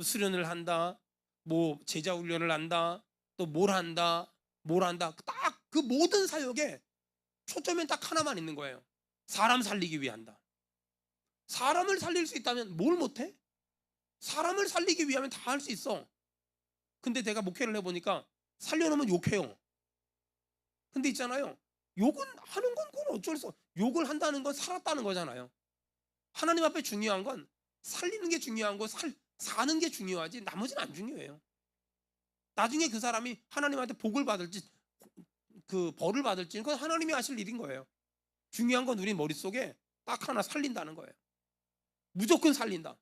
수련을 한다, 뭐 제자 훈련을 한다, 또 뭘 한다, 뭘 한다. 딱 그 모든 사역에 초점엔 딱 하나만 있는 거예요. 사람 살리기 위한다. 사람을 살릴 수 있다면 뭘 못해? 사람을 살리기 위하면 다 할 수 있어. 근데 내가 목회를 해보니까 살려놓으면 욕해요. 근데 있잖아요. 욕은 하는 건 그건 어쩔 수 없. 욕을 한다는 건 살았다는 거잖아요. 하나님 앞에 중요한 건 살리는 게 중요한 거 살, 사는 게 중요하지 나머지는 안 중요해요. 나중에 그 사람이 하나님한테 복을 받을지 그 벌을 받을지는 그건 하나님이 하실 일인 거예요. 중요한 건 우리 머릿속에 딱 하나 살린다는 거예요. 무조건 살린다.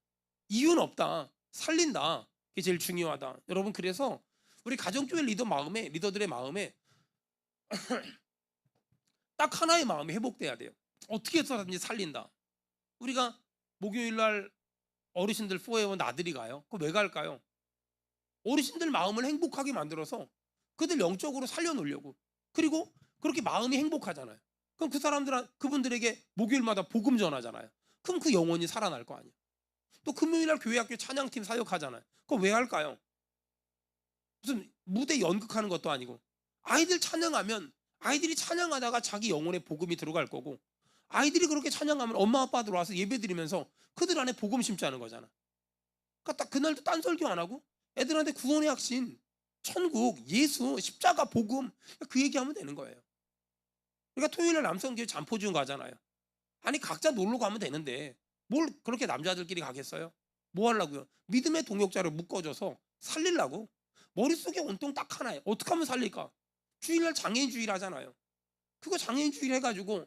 이유는 없다. 살린다. 그게 제일 중요하다. 여러분 그래서 우리 가정교회 리더 마음에 리더들의 마음에 딱 하나의 마음이 회복돼야 돼요. 어떻게 해서든지 살린다. 우리가 목요일 날 어르신들 포에원 나들이 가요. 그거 왜 갈까요? 어르신들 마음을 행복하게 만들어서 그들 영적으로 살려놓으려고. 그리고 그렇게 마음이 행복하잖아요. 그럼 그 사람들 그분들에게 목요일마다 복음 전하잖아요. 그럼 그 영혼이 살아날 거 아니에요. 또 금요일 날 교회 학교 찬양팀 사역하잖아요. 그거 왜 할까요? 무슨 무대 연극하는 것도 아니고 아이들 찬양하면 아이들이 찬양하다가 자기 영혼에 복음이 들어갈 거고 아이들이 그렇게 찬양하면 엄마 아빠들 와서 예배 드리면서 그들 안에 복음 심자는 거잖아. 그러니까 딱 그날도 딴 설교 안 하고 애들한테 구원의 확신, 천국, 예수, 십자가, 복음 그 얘기하면 되는 거예요. 그러니까 토요일날 남성교회 잠포지원 가잖아요. 아니 각자 놀러 가면 되는데 뭘 그렇게 남자들끼리 가겠어요? 뭐 하려고요? 믿음의 동역자를 묶어줘서 살리려고 머릿속에 온통 딱 하나예요. 어떻게 하면 살릴까? 주일날 장애인 주일 하잖아요. 그거 장애인 주일 해가지고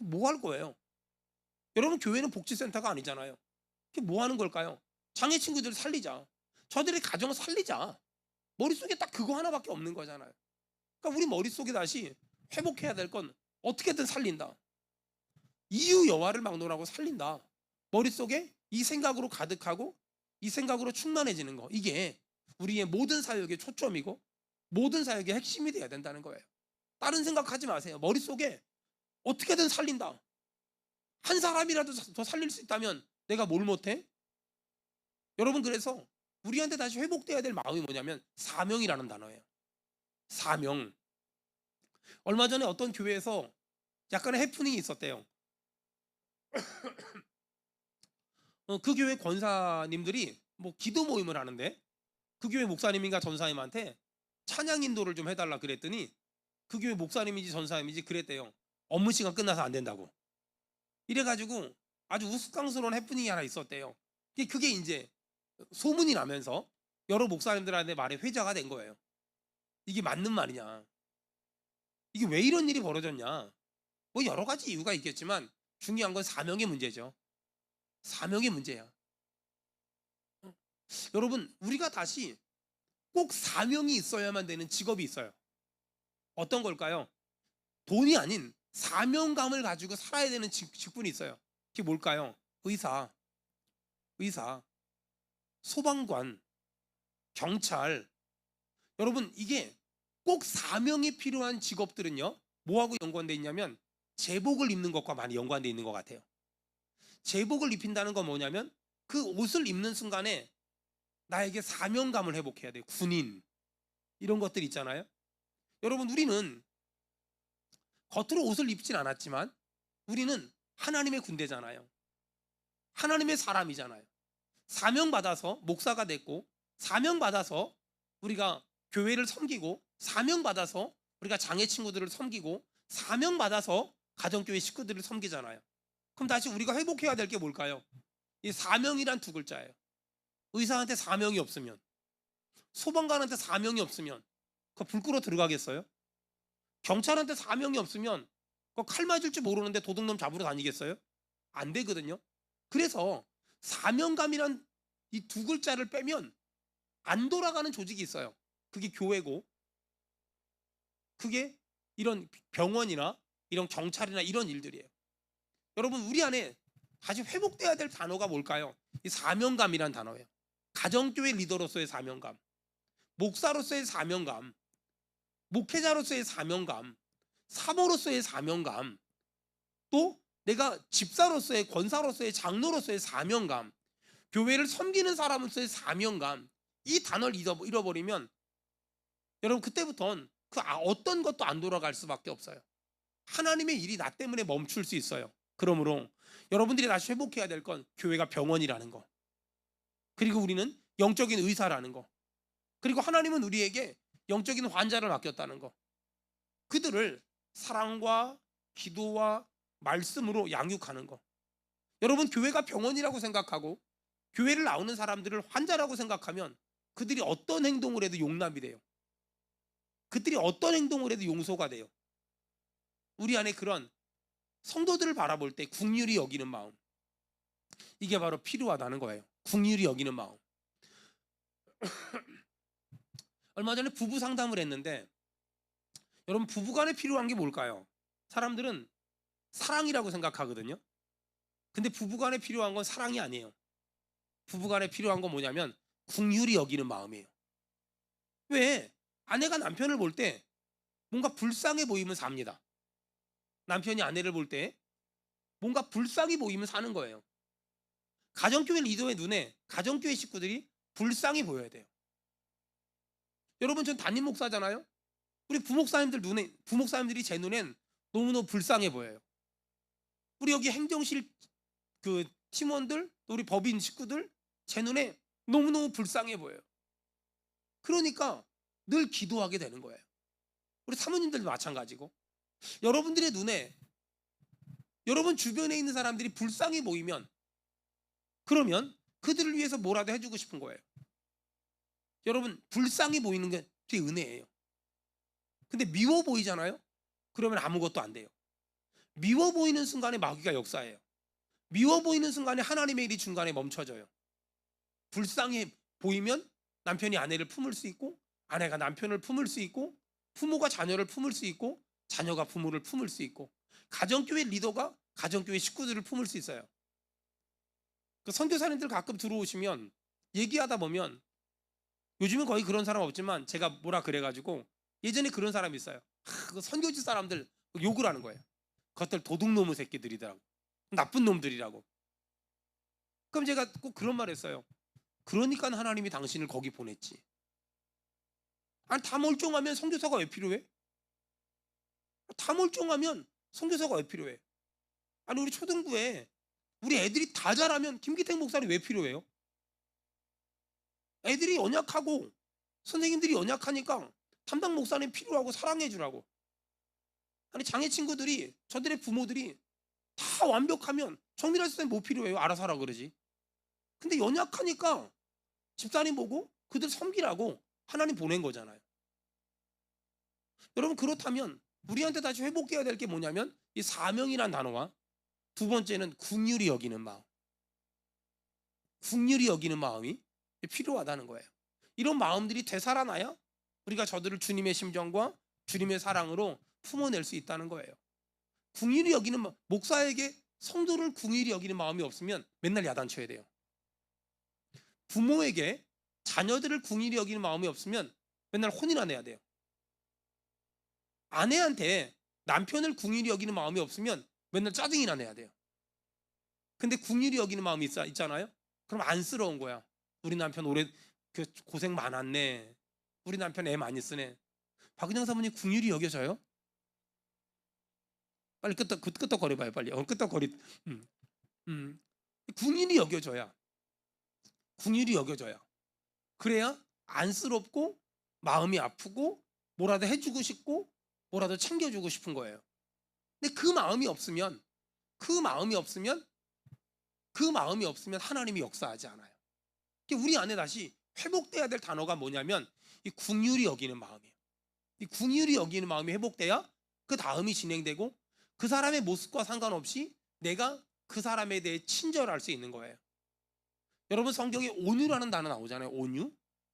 뭐 할 거예요? 여러분 교회는 복지센터가 아니잖아요. 그게 뭐 하는 걸까요? 장애 친구들을 살리자. 저들의 가정을 살리자. 머릿속에 딱 그거 하나밖에 없는 거잖아요. 그러니까 우리 머릿속에 다시 회복해야 될 건 어떻게든 살린다. 이유 여와를 막론하고 살린다. 머릿속에 이 생각으로 가득하고 이 생각으로 충만해지는 거. 이게 우리의 모든 사역의 초점이고 모든 사역의 핵심이 돼야 된다는 거예요. 다른 생각하지 마세요. 머릿속에 어떻게든 살린다. 한 사람이라도 더 살릴 수 있다면 내가 뭘 못해? 여러분 그래서 우리한테 다시 회복돼야 될 마음이 뭐냐면 사명이라는 단어예요. 사명. 얼마 전에 어떤 교회에서 약간의 해프닝이 있었대요. 어, 그 교회 권사님들이 뭐 기도 모임을 하는데 그 교회 목사님인가 전사님한테 찬양 인도를 좀 해달라 그랬더니 그 교회 목사님인지 전사님인지 그랬대요. 업무 시간 끝나서 안 된다고. 이래가지고 아주 우스꽝스러운 해프닝이 하나 있었대요. 그게- 이제 소문이 나면서 여러 목사님들한테 말에 회자가 된 거예요. 이게 맞는 말이냐? 이게 왜 이런 일이 벌어졌냐? 뭐 여러 가지 이유가 있겠지만 중요한 건 사명의 문제죠. 사명의 문제야. 어? 여러분, 우리가 다시 꼭 사명이 있어야만 되는 직업이 있어요. 어떤 걸까요? 돈이 아닌 사명감을 가지고 살아야 되는 직, 직분이 있어요. 그게 뭘까요? 의사, 의사, 소방관, 경찰. 여러분, 이게 꼭 사명이 필요한 직업들은요, 뭐하고 연관돼 있냐면 제복을 입는 것과 많이 연관돼 있는 것 같아요. 제복을 입힌다는 건 뭐냐면 그 옷을 입는 순간에 나에게 사명감을 회복해야 돼요. 군인 이런 것들 있잖아요. 여러분 우리는 겉으로 옷을 입진 않았지만 우리는 하나님의 군대잖아요. 하나님의 사람이잖아요. 사명 받아서 목사가 됐고 사명 받아서 우리가 교회를 섬기고 사명 받아서 우리가 장애 친구들을 섬기고 사명 받아서 가정교회 식구들을 섬기잖아요. 그럼 다시 우리가 회복해야 될 게 뭘까요? 이 사명이란 두 글자예요. 의사한테 사명이 없으면 소방관한테 사명이 없으면 그 불 끄러 들어가겠어요? 경찰한테 사명이 없으면 그칼 맞을 줄 모르는데 도둑놈 잡으러 다니겠어요? 안 되거든요. 그래서 사명감이란 이 두 글자를 빼면 안 돌아가는 조직이 있어요. 그게 교회고 그게 이런 병원이나 이런 경찰이나 이런 일들이에요. 여러분 우리 안에 다시 회복돼야 될 단어가 뭘까요? 이 사명감이란 단어예요. 가정교회 리더로서의 사명감, 목사로서의 사명감, 목회자로서의 사명감, 사모로서의 사명감, 또 내가 집사로서의 권사로서의 장로로서의 사명감, 교회를 섬기는 사람으로서의 사명감 이 단어를 잃어- 잃어버리면 여러분 그때부터는 그 아- 어떤 것도 안 돌아갈 수밖에 없어요. 하나님의 일이 나 때문에 멈출 수 있어요. 그러므로 여러분들이 다시 회복해야 될 건 교회가 병원이라는 거. 그리고 우리는 영적인 의사라는 거. 그리고 하나님은 우리에게 영적인 환자를 맡겼다는 거. 그들을 사랑과 기도와 말씀으로 양육하는 거. 여러분 교회가 병원이라고 생각하고 교회를 나오는 사람들을 환자라고 생각하면 그들이 어떤 행동을 해도 용납이 돼요. 그들이 어떤 행동을 해도 용서가 돼요. 우리 안에 그런 성도들을 바라볼 때 국률이 여기는 마음. 이게 바로 필요하다는 거예요. 국률이 여기는 마음. 얼마 전에 부부 상담을 했는데 여러분 부부간에 필요한 게 뭘까요? 사람들은 사랑이라고 생각하거든요. 근데 부부간에 필요한 건 사랑이 아니에요. 부부간에 필요한 건 뭐냐면 국률이 여기는 마음이에요. 왜? 아내가 남편을 볼 때 뭔가 불쌍해 보이면 삽니다. 남편이 아내를 볼 때 뭔가 불쌍히 보이면 사는 거예요. 가정교회 리더의 눈에 가정교회 식구들이 불쌍히 보여야 돼요. 여러분 전 담임 목사잖아요. 우리 부목사님들 눈에 부목사님들이 제 눈엔 너무너무 불쌍해 보여요. 우리 여기 행정실 그 팀원들, 또 우리 법인 식구들 제 눈에 너무너무 불쌍해 보여요. 그러니까 늘 기도하게 되는 거예요. 우리 사모님들도 마찬가지고 여러분들의 눈에 여러분 주변에 있는 사람들이 불쌍해 보이면 그러면 그들을 위해서 뭐라도 해주고 싶은 거예요. 여러분 불쌍해 보이는 게 되게 은혜예요. 근데 미워 보이잖아요. 그러면 아무것도 안 돼요. 미워 보이는 순간에 마귀가 역사해요. 미워 보이는 순간에 하나님의 일이 중간에 멈춰져요. 불쌍해 보이면 남편이 아내를 품을 수 있고 아내가 남편을 품을 수 있고 부모가 자녀를 품을 수 있고 자녀가 부모를 품을 수 있고 가정교회 리더가 가정교회 식구들을 품을 수 있어요. 그 선교사님들 가끔 들어오시면 얘기하다 보면 요즘은 거의 그런 사람 없지만 제가 뭐라 그래가지고 예전에 그런 사람이 있어요. 하, 그 선교지 사람들 욕을 하는 거예요. 그것들 도둑놈의 새끼들이더라고. 나쁜 놈들이라고. 그럼 제가 꼭 그런 말 했어요. 그러니까 하나님이 당신을 거기 보냈지. 아니 다 멀쩡하면 선교사가 왜 필요해? 다 멀쩡하면 선교사가 왜 필요해? 아니 우리 초등부에 우리 애들이 다 잘하면 김기택 목사님 왜 필요해요? 애들이 연약하고 선생님들이 연약하니까 담당 목사님 필요하고 사랑해 주라고. 아니 장애 친구들이 저들의 부모들이 다 완벽하면 정밀할 선생님 뭐 필요해요? 알아서 하라 그러지. 근데 연약하니까 집사님 보고 그들 섬기라고 하나님 보낸 거잖아요. 여러분 그렇다면 우리한테 다시 회복해야 될 게 뭐냐면 이 사명이란 단어와 두 번째는 국률이 여기는 마음. 국률이 여기는 마음이 필요하다는 거예요. 이런 마음들이 되살아나야 우리가 저들을 주님의 심정과 주님의 사랑으로 품어낼 수 있다는 거예요. 궁일이 여기는 마- 목사에게 성도를 궁일이 여기는 마음이 없으면 맨날 야단쳐야 돼요. 부모에게 자녀들을 궁일이 여기는 마음이 없으면 맨날 내야 돼요. 아내한테 남편을 궁일이 여기는 마음이 없으면 맨날 짜증이나 내야 돼요. 근데 궁일이 여기는 마음이 있, 있잖아요. 그럼 안쓰러운 거야. 우리 남편 오래 그 고생 많았네. 우리 남편 애 많이 쓰네. 박은영 사모님 궁일이 여겨져요? 빨리 끄떡 끄- 끄떡거려 봐요 빨리. 어, 끄떡거리. 음, 음. 궁일이 여겨져야. 궁일이 여겨져야. 그래야 안쓰럽고 마음이 아프고 뭐라도 해주고 싶고 뭐라도 챙겨주고 싶은 거예요. 근데 그 마음이 없으면 그 마음이 없으면 그 마음이 없으면 하나님이 역사하지 않아요. 우리 안에 다시 회복돼야 될 단어가 뭐냐면 이 궁율이 여기는 마음이에요. 이 궁율이 여기는 마음이 회복돼야 그 다음이 진행되고 그 사람의 모습과 상관없이 내가 그 사람에 대해 친절할 수 있는 거예요. 여러분 성경에 온유라는 단어 나오잖아요. 온유.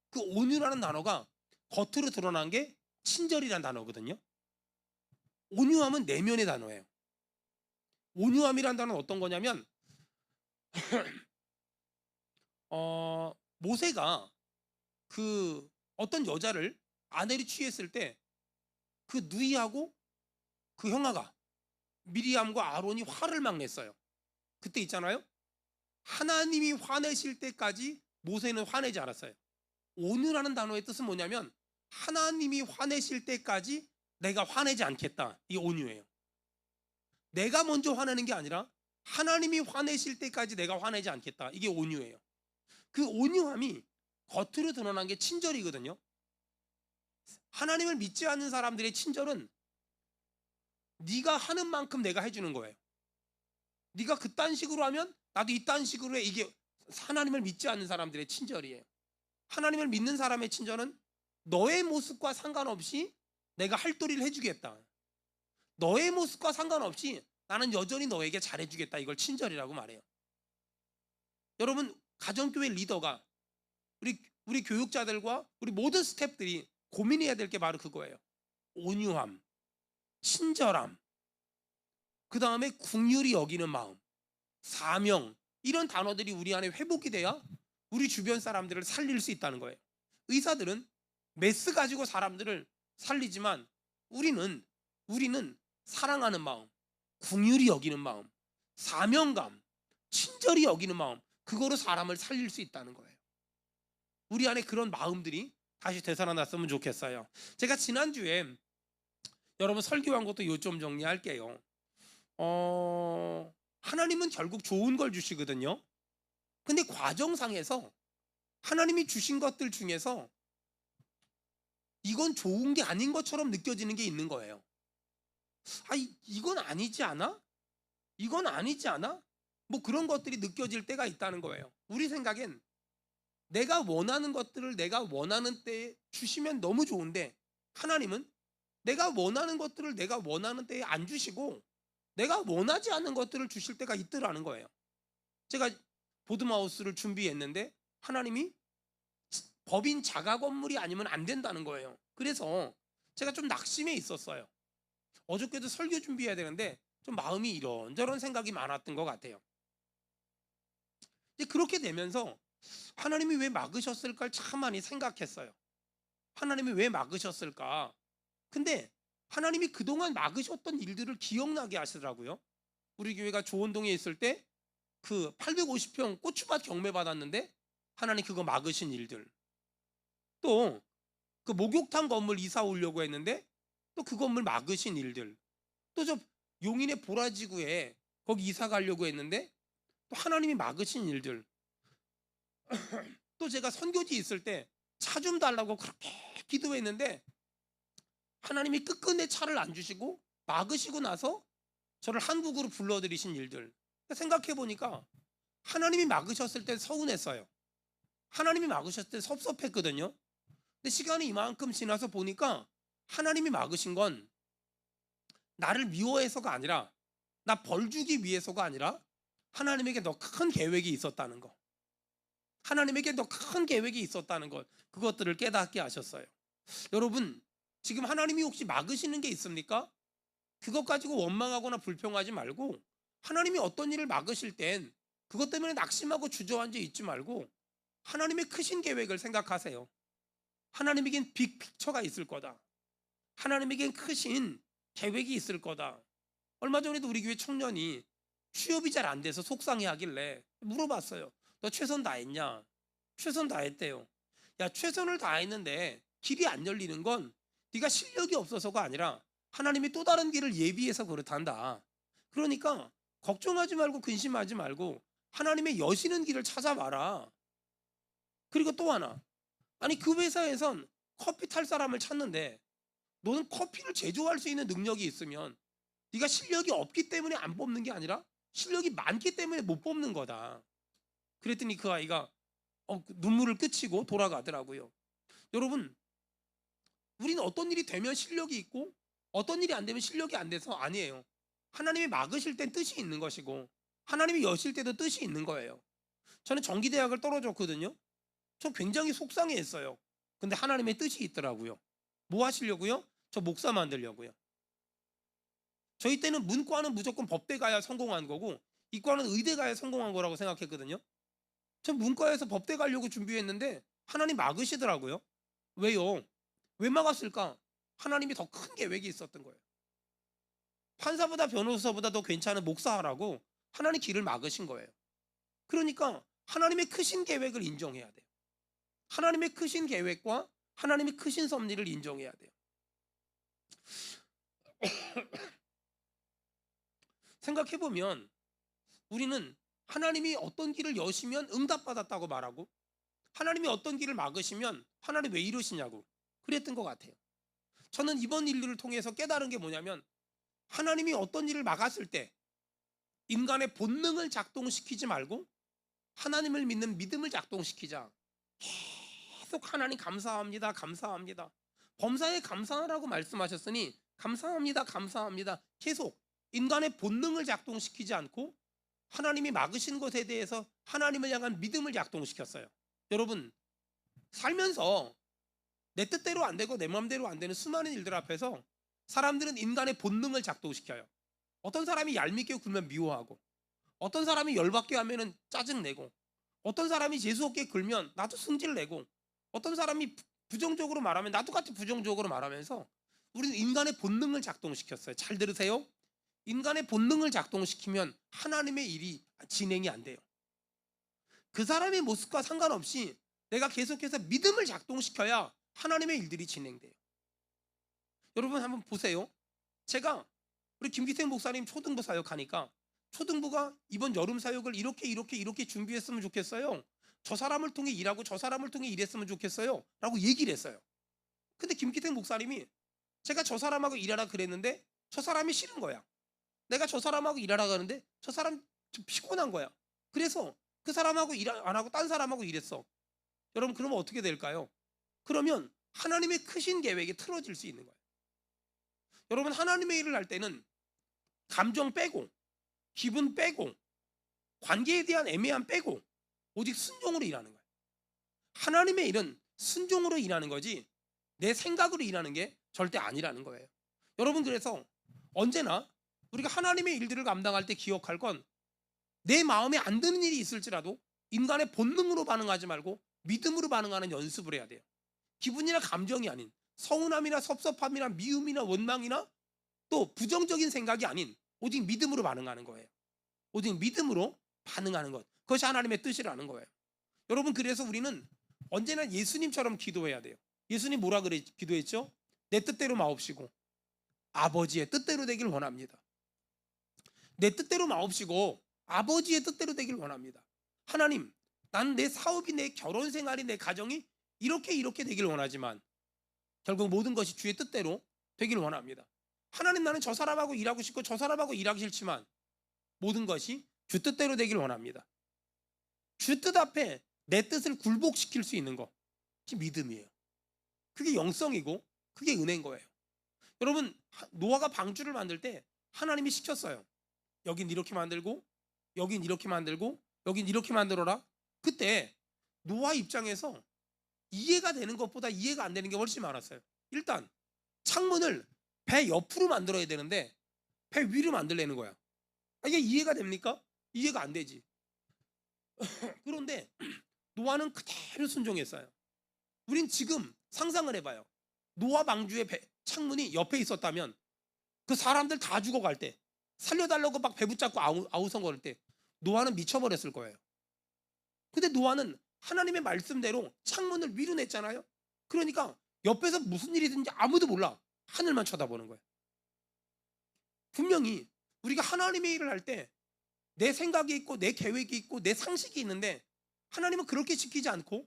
그 온유라는 단어가 겉으로 드러난 게 친절이라는 단어거든요. 온유함은 내면의 단어예요. 온유함이라는 단어는 어떤 거냐면 어, 모세가 그 어떤 여자를 아내를 취했을 때 그 누이하고 그 형아가 미리암과 아론이 화를 막 냈어요. 그때 있잖아요. 하나님이 화내실 때까지 모세는 화내지 않았어요. 온유라는 단어의 뜻은 뭐냐면 하나님이 화내실 때까지 내가 화내지 않겠다. 이 온유예요. 내가 먼저 화내는 게 아니라 하나님이 화내실 때까지 내가 화내지 않겠다. 이게 온유예요. 그 온유함이 겉으로 드러난 게 친절이거든요. 하나님을 믿지 않는 사람들의 친절은 네가 하는 만큼 내가 해주는 거예요. 네가 그딴 식으로 하면 나도 이딴 식으로 해. 이게 하나님을 믿지 않는 사람들의 친절이에요. 하나님을 믿는 사람의 친절은 너의 모습과 상관없이 내가 할 도리를 해주겠다. 너의 모습과 상관없이 나는 여전히 너에게 잘해주겠다. 이걸 친절이라고 말해요. 여러분 가정교회 리더가 우리 우리 교육자들과 우리 모든 스탭들이 고민해야 될 게 바로 그거예요. 온유함, 친절함, 그 다음에 국률이 여기는 마음, 사명 이런 단어들이 우리 안에 회복이 돼야 우리 주변 사람들을 살릴 수 있다는 거예요. 의사들은 메스 가지고 사람들을 살리지만 우리는 우리는 사랑하는 마음, 국률이 여기는 마음, 사명감, 친절이 여기는 마음, 그거로 사람을 살릴 수 있다는 거예요. 우리 안에 그런 마음들이 다시 되살아났으면 좋겠어요. 제가 지난주에 여러분 설교한 것도 요점 정리할게요. 어, 하나님은 결국 좋은 걸 주시거든요. 근데 과정상에서 하나님이 주신 것들 중에서 이건 좋은 게 아닌 것처럼 느껴지는 게 있는 거예요. 아, 이- 이건 아니지 않아? 이건 아니지 않아? 뭐 그런 것들이 느껴질 때가 있다는 거예요. 우리 생각엔 내가 원하는 것들을 내가 원하는 때에 주시면 너무 좋은데 하나님은 내가 원하는 것들을 내가 원하는 때에 안 주시고 내가 원하지 않는 것들을 주실 때가 있더라는 거예요. 제가 보드마우스를 준비했는데 하나님이 법인 자가 건물이 아니면 안 된다는 거예요. 그래서 제가 좀 낙심해 있었어요. 어저께도 설교 준비해야 되는데 좀 마음이 이런저런 생각이 많았던 것 같아요. 이제 그렇게 되면서 하나님이 왜 막으셨을까를 참 많이 생각했어요. 하나님이 왜 막으셨을까? 근데 하나님이 그동안 막으셨던 일들을 기억나게 하시더라고요. 우리 교회가 조원동에 있을 때 그 850평 고추밭 경매 받았는데 하나님 그거 막으신 일들. 또 그 목욕탕 건물 이사 오려고 했는데 또 그 건물 막으신 일들. 또 저 용인의 보라지구에 거기 이사 가려고 했는데 또 하나님이 막으신 일들. 또 제가 선교지 있을 때 차 좀 달라고 그렇게 기도했는데 하나님이 끝끝내 차를 안 주시고 막으시고 나서 저를 한국으로 불러들이신 일들 생각해 보니까 하나님이 막으셨을 때 서운했어요. 하나님이 막으셨을 때 섭섭했거든요. 근데 시간이 이만큼 지나서 보니까 하나님이 막으신 건 나를 미워해서가 아니라 나 벌 주기 위해서가 아니라 하나님에게 더 큰 계획이 있었다는 거. 하나님에게 더 큰 계획이 있었다는 것. 그것들을 깨닫게 하셨어요. 여러분, 지금 하나님이 혹시 막으시는 게 있습니까? 그것 가지고 원망하거나 불평하지 말고 하나님이 어떤 일을 막으실 땐 그것 때문에 낙심하고 주저앉아 있지 말고 하나님의 크신 계획을 생각하세요. 하나님에겐 빅픽처가 있을 거다. 하나님에겐 크신 계획이 있을 거다. 얼마 전에도 우리 교회 청년이 취업이 잘 안 돼서 속상해 하길래 물어봤어요. 너 최선 다했냐? 최선 다했대요. 야 최선을 다했는데 길이 안 열리는 건 네가 실력이 없어서가 아니라 하나님이 또 다른 길을 예비해서 그렇단다. 그러니까 걱정하지 말고 근심하지 말고 하나님의 여시는 길을 찾아봐라. 그리고 또 하나. 아니 그 회사에선 커피 탈 사람을 찾는데 너는 커피를 제조할 수 있는 능력이 있으면 네가 실력이 없기 때문에 안 뽑는 게 아니라 실력이 많기 때문에 못 뽑는 거다. 그랬더니 그 아이가 어, 눈물을 끄치고 돌아가더라고요. 여러분, 우리는 어떤 일이 되면 실력이 있고 어떤 일이 안 되면 실력이 안 돼서 아니에요. 하나님이 막으실 땐 뜻이 있는 것이고 하나님이 여실 때도 뜻이 있는 거예요. 저는 전기대학을 떨어졌거든요. 저 굉장히 속상해했어요. 근데 하나님의 뜻이 있더라고요. 뭐 하시려고요? 저 목사 만들려고요. 저희 때는 문과는 무조건 법대 가야 성공한 거고 이과는 의대 가야 성공한 거라고 생각했거든요. 전 문과에서 법대 가려고 준비했는데 하나님 막으시더라고요. 왜요? 왜 막았을까? 하나님이 더 큰 계획이 있었던 거예요. 판사보다 변호사보다 더 괜찮은 목사하라고 하나님 길을 막으신 거예요. 그러니까 하나님의 크신 계획을 인정해야 돼요. 하나님의 크신 계획과 하나님의 크신 섭리를 인정해야 돼요. 생각해 보면 우리는 하나님이 어떤 길을 여시면 응답받았다고 말하고 하나님이 어떤 길을 막으시면 하나님 왜 이러시냐고 그랬던 것 같아요. 저는 이번 일들을 통해서 깨달은 게 뭐냐면 하나님이 어떤 일을 막았을 때 인간의 본능을 작동시키지 말고 하나님을 믿는 믿음을 작동시키자. 계속 하나님 감사합니다. 감사합니다. 범사에 감사하라고 말씀하셨으니 감사합니다. 감사합니다. 계속 인간의 본능을 작동시키지 않고 하나님이 막으신 것에 대해서 하나님을 향한 믿음을 작동시켰어요. 여러분 살면서 내 뜻대로 안 되고 내 마음대로 안 되는 수많은 일들 앞에서 사람들은 인간의 본능을 작동시켜요. 어떤 사람이 얄밉게 굴면 미워하고 어떤 사람이 열받게 하면은 짜증 내고 어떤 사람이 재수없게 굴면 나도 승질 내고 어떤 사람이 부- 부정적으로 말하면 나도 같이 부정적으로 말하면서 우리는 인간의 본능을 작동시켰어요. 잘 들으세요. 인간의 본능을 작동시키면 하나님의 일이 진행이 안 돼요. 그 사람의 모습과 상관없이 내가 계속해서 믿음을 작동시켜야 하나님의 일들이 진행돼요. 여러분 한번 보세요. 제가 우리 김기생 목사님 초등부 사역 하니까 초등부가 이번 여름 사역을 이렇게 이렇게 이렇게 준비했으면 좋겠어요. 저 사람을 통해 일하고 저 사람을 통해 일했으면 좋겠어요. 라고 얘기를 했어요. 근데 김기생 목사님이 제가 저 사람하고 일하라 그랬는데 저 사람이 싫은 거야. 내가 저 사람하고 일하라 가는데 저 사람 좀 피곤한 거야. 그래서 그 사람하고 일 안 하고 딴 사람하고 일했어. 여러분 그러면 어떻게 될까요? 그러면 하나님의 크신 계획이 틀어질 수 있는 거예요. 여러분 하나님의 일을 할 때는 감정 빼고 기분 빼고 관계에 대한 애매함 빼고 오직 순종으로 일하는 거예요. 하나님의 일은 순종으로 일하는 거지 내 생각으로 일하는 게 절대 아니라는 거예요. 여러분 그래서 언제나 우리가 하나님의 일들을 감당할 때 기억할 건 내 마음에 안 드는 일이 있을지라도 인간의 본능으로 반응하지 말고 믿음으로 반응하는 연습을 해야 돼요. 기분이나 감정이 아닌 서운함이나 섭섭함이나 미움이나 원망이나 또 부정적인 생각이 아닌 오직 믿음으로 반응하는 거예요. 오직 믿음으로 반응하는 것. 그것이 하나님의 뜻이라는 거예요. 여러분 그래서 우리는 언제나 예수님처럼 기도해야 돼요. 예수님 뭐라 그래 기도했죠? 내 뜻대로 마옵시고 아버지의 뜻대로 되길 원합니다. 내 뜻대로 마옵시고 아버지의 뜻대로 되길 원합니다. 하나님, 난내 사업이 내 결혼 생활이 내 가정이 이렇게 이렇게 되길 원하지만 결국 모든 것이 주의 뜻대로 되길 원합니다. 하나님 나는 저 사람하고 일하고 싶고 저 사람하고 일하기 싫지만 모든 것이 주 뜻대로 되길 원합니다. 주 뜻 앞에 내 뜻을 굴복시킬 수 있는 거. 그게 믿음이에요. 그게 영성이고 그게 은혜인 거예요. 여러분 하- 노아가 방주를 만들 때 하나님이 시켰어요. 여긴 이렇게 만들고 여긴 이렇게 만들고 여긴 이렇게 만들어라. 그때 노아 입장에서 이해가 되는 것보다 이해가 안 되는 게 훨씬 많았어요. 일단 창문을 배 옆으로 만들어야 되는데 배 위로 만들려는 거야. 아, 이게 이해가 됩니까? 이해가 안 되지. 그런데 노아는 그대로 순종했어요. 우린 지금 상상을 해봐요. 노아 방주의 배- 창문이 옆에 있었다면 그 사람들 다 죽어갈 때 살려달라고 막 배 붙잡고 아우, 아우성거릴 때 노아는 미쳐버렸을 거예요. 근데 노아는 하나님의 말씀대로 창문을 위로 냈잖아요. 그러니까 옆에서 무슨 일이 있는지 아무도 몰라. 하늘만 쳐다보는 거예요. 분명히 우리가 하나님의 일을 할 때 내 생각이 있고 내 계획이 있고 내 상식이 있는데 하나님은 그렇게 시키지 않고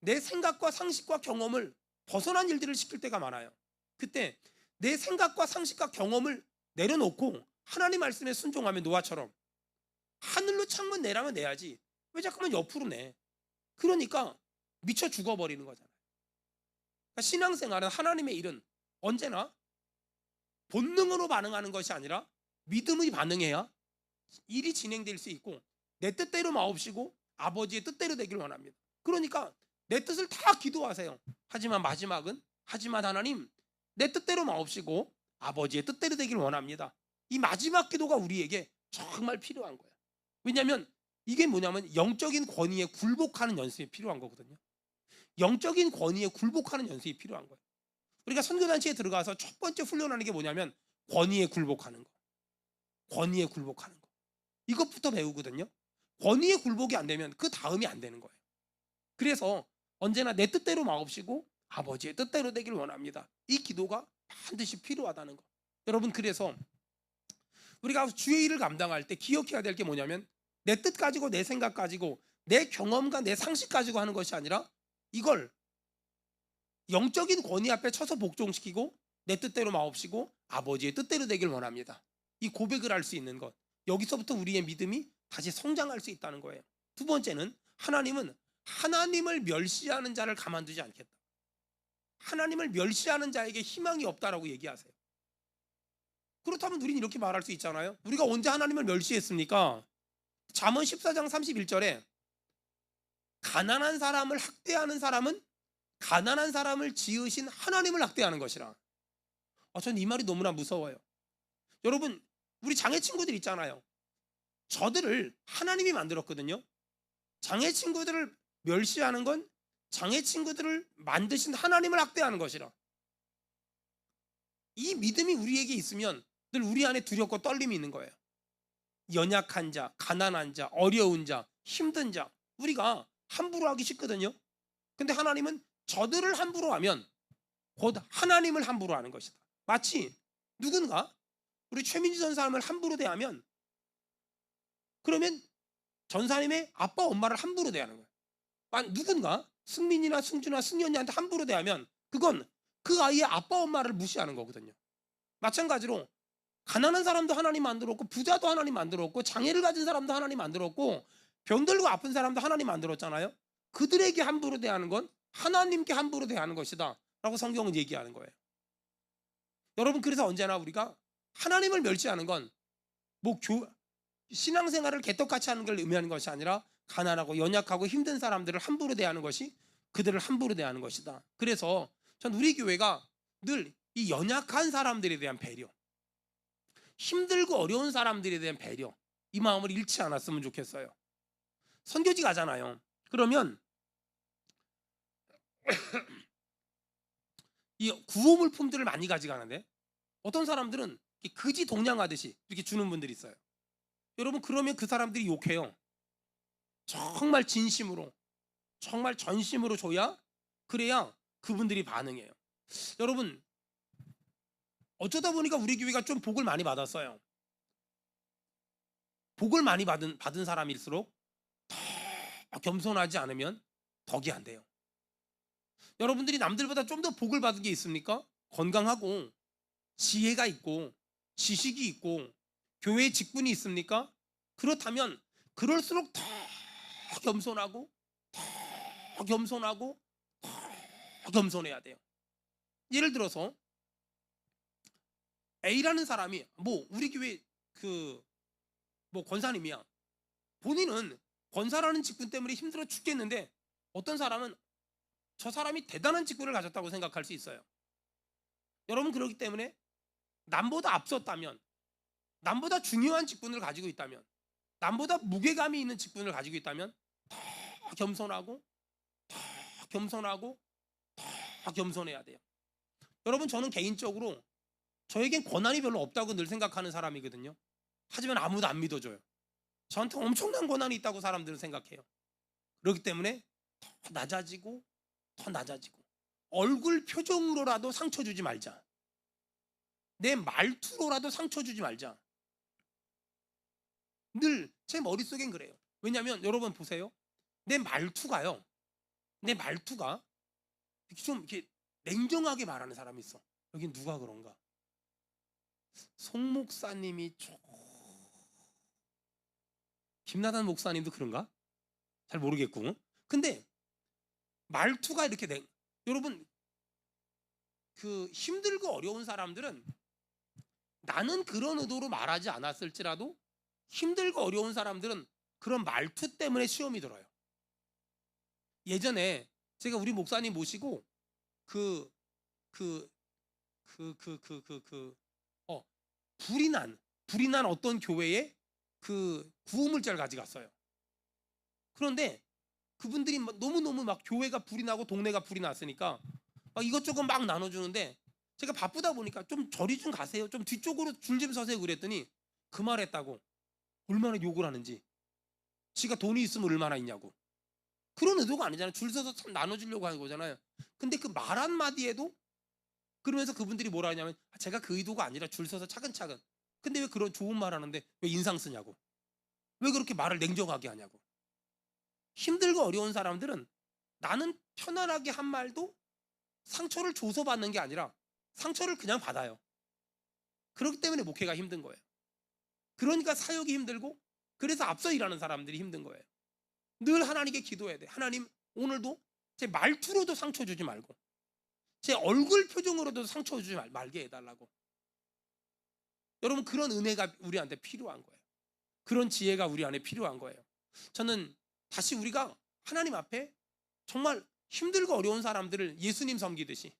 내 생각과 상식과 경험을 벗어난 일들을 시킬 때가 많아요. 그때 내 생각과 상식과 경험을 내려놓고 하나님 말씀에 순종하면 노아처럼 하늘로 창문 내라면 내야지 왜 자꾸만 옆으로 내? 그러니까 미쳐 죽어버리는 거잖아요. 그러니까 신앙생활은 하나님의 일은 언제나 본능으로 반응하는 것이 아니라 믿음의 반응해야 일이 진행될 수 있고 내 뜻대로 마옵시고 아버지의 뜻대로 되길 원합니다. 그러니까 내 뜻을 다 기도하세요. 하지만 마지막은 하지만 하나님 내 뜻대로 마옵시고 아버지의 뜻대로 되길 원합니다. 이 마지막 기도가 우리에게 정말 필요한 거야. 왜냐하면 이게 뭐냐면 영적인 권위에 굴복하는 연습이 필요한 거거든요. 영적인 권위에 굴복하는 연습이 필요한 거예요. 우리가 선교단체에 들어가서 첫 번째 훈련하는 게 뭐냐면 권위에 굴복하는 거. 권위에 굴복하는 거. 이것부터 배우거든요. 권위에 굴복이 안 되면 그 다음이 안 되는 거예요. 그래서 언제나 내 뜻대로 마옵시고 아버지의 뜻대로 되길 원합니다. 이 기도가 반드시 필요하다는 거. 여러분 그래서 우리가 주의 일을 감당할 때 기억해야 될 게 뭐냐면 내 뜻 가지고 내 생각 가지고 내 경험과 내 상식 가지고 하는 것이 아니라 이걸 영적인 권위 앞에 쳐서 복종시키고 내 뜻대로 마옵시고 아버지의 뜻대로 되길 원합니다. 이 고백을 할 수 있는 것. 여기서부터 우리의 믿음이 다시 성장할 수 있다는 거예요. 두 번째는 하나님은 하나님을 멸시하는 자를 가만두지 않겠다. 하나님을 멸시하는 자에게 희망이 없다라고 얘기하세요. 그렇다면 우리는 이렇게 말할 수 있잖아요. 우리가 언제 하나님을 멸시했습니까? 잠언 14장 31절에 가난한 사람을 학대하는 사람은 가난한 사람을 지으신 하나님을 학대하는 것이라. 아, 전이 말이 너무나 무서워요. 여러분, 우리 장애 친구들 있잖아요. 저들을 하나님이 만들었거든요. 장애 친구들을 멸시하는 건 장애 친구들을 만드신 하나님을 학대하는 것이라. 이 믿음이 우리에게 있으면 늘 우리 안에 두렵고 떨림이 있는 거예요. 연약한 자, 가난한 자, 어려운 자, 힘든 자, 우리가 함부로 하기 쉽거든요. 근데 하나님은 저들을 함부로 하면 곧 하나님을 함부로 하는 것이다. 마치 누군가 우리 최민지 전사님을 함부로 대하면 그러면 전사님의 아빠 엄마를 함부로 대하는 거예요. 만 누군가 승민이나 승준이나 승연이한테 함부로 대하면 그건 그 아이의 아빠 엄마를 무시하는 거거든요. 마찬가지로 가난한 사람도 하나님 만들었고 부자도 하나님 만들었고 장애를 가진 사람도 하나님 만들었고 병들고 아픈 사람도 하나님 만들었잖아요. 그들에게 함부로 대하는 건 하나님께 함부로 대하는 것이다. 라고 성경은 얘기하는 거예요. 여러분 그래서 언제나 우리가 하나님을 멸시하는 건뭐 신앙생활을 개떡같이 하는 걸 의미하는 것이 아니라 가난하고 연약하고 힘든 사람들을 함부로 대하는 것이 그들을 함부로 대하는 것이다. 그래서 전 우리 교회가 늘 이 연약한 사람들에 대한 배려, 힘들고 어려운 사람들에 대한 배려, 이 마음을 잃지 않았으면 좋겠어요. 선교지 가잖아요. 그러면 이 구호 물품들을 많이 가져가는데 어떤 사람들은 그지 동냥하듯이 이렇게 주는 분들이 있어요. 여러분 그러면 그 사람들이 욕해요. 정말 진심으로 정말 전심으로 줘야 그래야 그분들이 반응해요. 여러분 어쩌다 보니까 우리 교회가 좀 복을 많이 받았어요. 복을 많이 받은 받은 사람일수록 더 겸손하지 않으면 덕이 안 돼요. 여러분들이 남들보다 좀 더 복을 받은 게 있습니까? 건강하고 지혜가 있고 지식이 있고 교회에 직분이 있습니까? 그렇다면 그럴수록 더 겸손하고 더 겸손하고 더 겸손해야 돼요. 예를 들어서 A라는 사람이 뭐 우리 교회 그 뭐 권사님이야. 본인은 권사라는 직분 때문에 힘들어 죽겠는데 어떤 사람은 저 사람이 대단한 직분을 가졌다고 생각할 수 있어요. 여러분 그렇기 때문에 남보다 앞섰다면 남보다 중요한 직분을 가지고 있다면 남보다 무게감이 있는 직분을 가지고 있다면 더 겸손하고 더 겸손하고 더 겸손해야 돼요. 여러분 저는 개인적으로 저에겐 권한이 별로 없다고 늘 생각하는 사람이거든요. 하지만 아무도 안 믿어줘요. 저한테 엄청난 권한이 있다고 사람들은 생각해요. 그렇기 때문에 더 낮아지고 더 낮아지고 얼굴 표정으로라도 상처 주지 말자. 내 말투로라도 상처 주지 말자. 늘 제 머릿속엔 그래요. 왜냐하면 여러분 보세요. 내 말투가요. 내 말투가 좀 이렇게 냉정하게 말하는 사람이 있어. 여기 누가 그런가? 송 목사님이 좀 김나단 목사님도 그런가? 잘 모르겠고. 근데 말투가 이렇게 된 여러분 그 힘들고 어려운 사람들은 나는 그런 의도로 말하지 않았을지라도 힘들고 어려운 사람들은 그런 말투 때문에 시험이 들어요. 예전에 제가 우리 목사님 모시고 그 그 그 그 그 그그어 불이 난 불이 난 어떤 교회에 그 구호물자를 가져갔어요. 그런데 그분들이 너무 너무 막 교회가 불이 나고 동네가 불이 났으니까 막 이것저것 막 나눠주는데 제가 바쁘다 보니까 좀 저리 좀 가세요. 좀 뒤쪽으로 줄 좀 서세요. 그랬더니 그 말 했다고 얼마나 욕을 하는지 지가 돈이 있으면 얼마나 있냐고. 그런 의도가 아니잖아요. 줄 서서 참 나눠주려고 하는 거잖아요. 근데 그 말 한마디에도 그러면서 그분들이 뭐라 하냐면 아, 제가 그 의도가 아니라 줄 서서 차근차근. 근데 왜 그런 좋은 말 하는데 왜 인상 쓰냐고. 왜 그렇게 말을 냉정하게 하냐고. 힘들고 어려운 사람들은 나는 편안하게 한 말도 상처를 줘서 받는 게 아니라 상처를 그냥 받아요. 그렇기 때문에 목회가 힘든 거예요. 그러니까 사역이 힘들고 그래서 앞서 일하는 사람들이 힘든 거예요. 늘 하나님께 기도해야 돼. 하나님 오늘도 제 말투로도 상처 주지 말고 제 얼굴 표정으로도 상처 주지 말, 말게 해달라고. 여러분 그런 은혜가 우리한테 필요한 거예요. 그런 지혜가 우리 안에 필요한 거예요. 저는 다시 우리가 하나님 앞에 정말 힘들고 어려운 사람들을 예수님 섬기듯이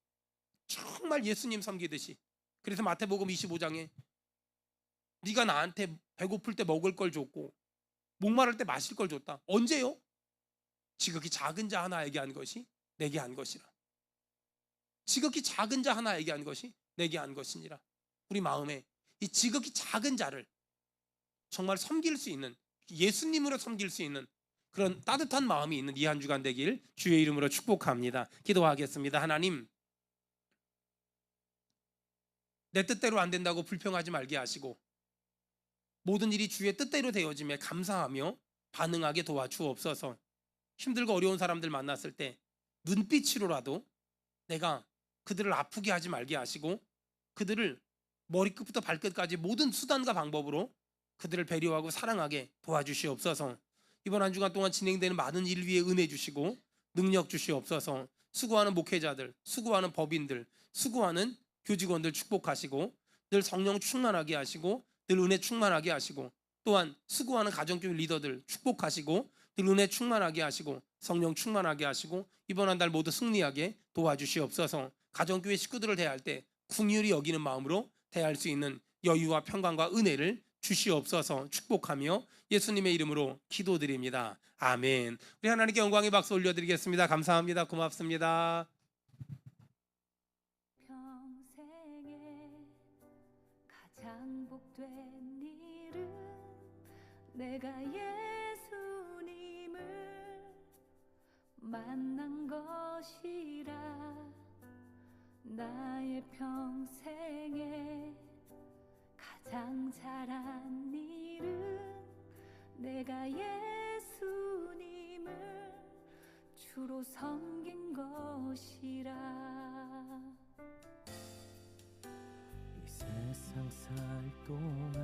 정말 예수님 섬기듯이 그래서 마태복음 25장에 네가 나한테 배고플 때 먹을 걸 줬고 목마를 때 마실 걸 줬다. 언제요? 지극히 작은 자 하나에게 한 것이 내게 한 것이라. 지극히 작은 자 하나에게 한 것이 내게 한 것이니라. 우리 마음에 이 지극히 작은 자를 정말 섬길 수 있는 예수님으로 섬길 수 있는 그런 따뜻한 마음이 있는 이 한 주간 되길 주의 이름으로 축복합니다. 기도하겠습니다. 하나님 내 뜻대로 안 된다고 불평하지 말게 하시고 모든 일이 주의 뜻대로 되어짐에 감사하며 반응하게 도와주옵소서. 힘들고 어려운 사람들 만났을 때 눈빛으로라도 내가 그들을 아프게 하지 말게 하시고 그들을 머리끝부터 발끝까지 모든 수단과 방법으로 그들을 배려하고 사랑하게 도와주시옵소서. 이번 한 주간 동안 진행되는 많은 일 위에 은혜 주시고 능력 주시옵소서. 수고하는 목회자들, 수고하는 법인들, 수고하는 교직원들 축복하시고 늘 성령 충만하게 하시고 늘 은혜 충만하게 하시고 또한 수고하는 가정교육 리더들 축복하시고 늘 은혜 충만하게 하시고 성령 충만하게 하시고 이번 한 달 모두 승리하게 도와주시옵소서. 가정교회 식구들을 대할 때 궁휼히 여기는 마음으로 대할 수 있는 여유와 평강과 은혜를 주시옵소서 축복하며 예수님의 이름으로 기도드립니다. 아멘. 우리 하나님께 영광의 박수 올려드리겠습니다. 감사합니다. 고맙습니다. 평생에 가장 복된 일은 내가 예수님을 만난 것이라 나의 평생에 가장 잘한 일은 내가 예수님을 주로 섬긴 것이라. 이 세상 살 동안